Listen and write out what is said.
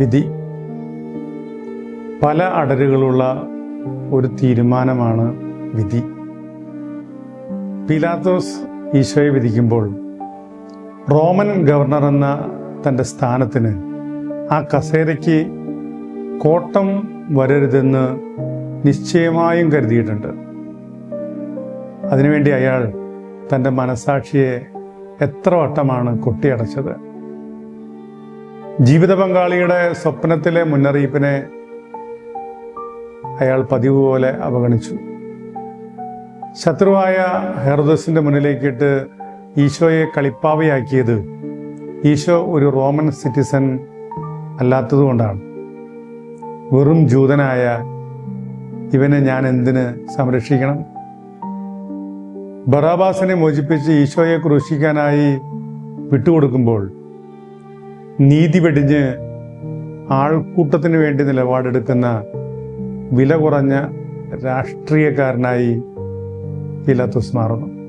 വിധി. പല അടരുകളുള്ള ഒരു തീരുമാനമാണ് വിധി. പിലാത്തോസ് ഈശോയെ വിധിക്കുമ്പോൾ റോമൻ ഗവർണർ എന്ന തന്റെ സ്ഥാനത്തിന് ആ കസേരയ്ക്ക് കോട്ടം വരരുതെന്ന് നിശ്ചയമായും കരുതിയിട്ടുണ്ട്. അതിനുവേണ്ടി അയാൾ തന്റെ മനസാക്ഷിയെ എത്ര വട്ടമാണ് കൊട്ടിയടച്ചത്? ജീവിത പങ്കാളിയുടെ സ്വപ്നത്തിലെ മുന്നറിയിപ്പിനെ അയാൾ പതിവ് പോലെ അവഗണിച്ചു. ശത്രുവായ ഹെർദസിന്റെ മുന്നിലേക്കിട്ട് ഈശോയെ കളിപ്പാവയാക്കിയത് ഈശോ ഒരു റോമൻ സിറ്റിസൺ അല്ലാത്തതുകൊണ്ടാണ് വെറും ജൂതനായ ഇവനെ ഞാൻ എന്തിന് സംരക്ഷിക്കണം? ബറാബാസിനെ മോചിപ്പിച്ച് ഈശോയെ ക്രൂശിക്കാനായി വിട്ടുകൊടുക്കുമ്പോൾ നീതി വെടിഞ്ഞ് ആൾക്കൂട്ടത്തിന് വേണ്ടി നിലപാടെടുക്കുന്ന വില കുറഞ്ഞ രാഷ്ട്രീയക്കാരനായി പിലാത്തോസ് മാറുന്നു.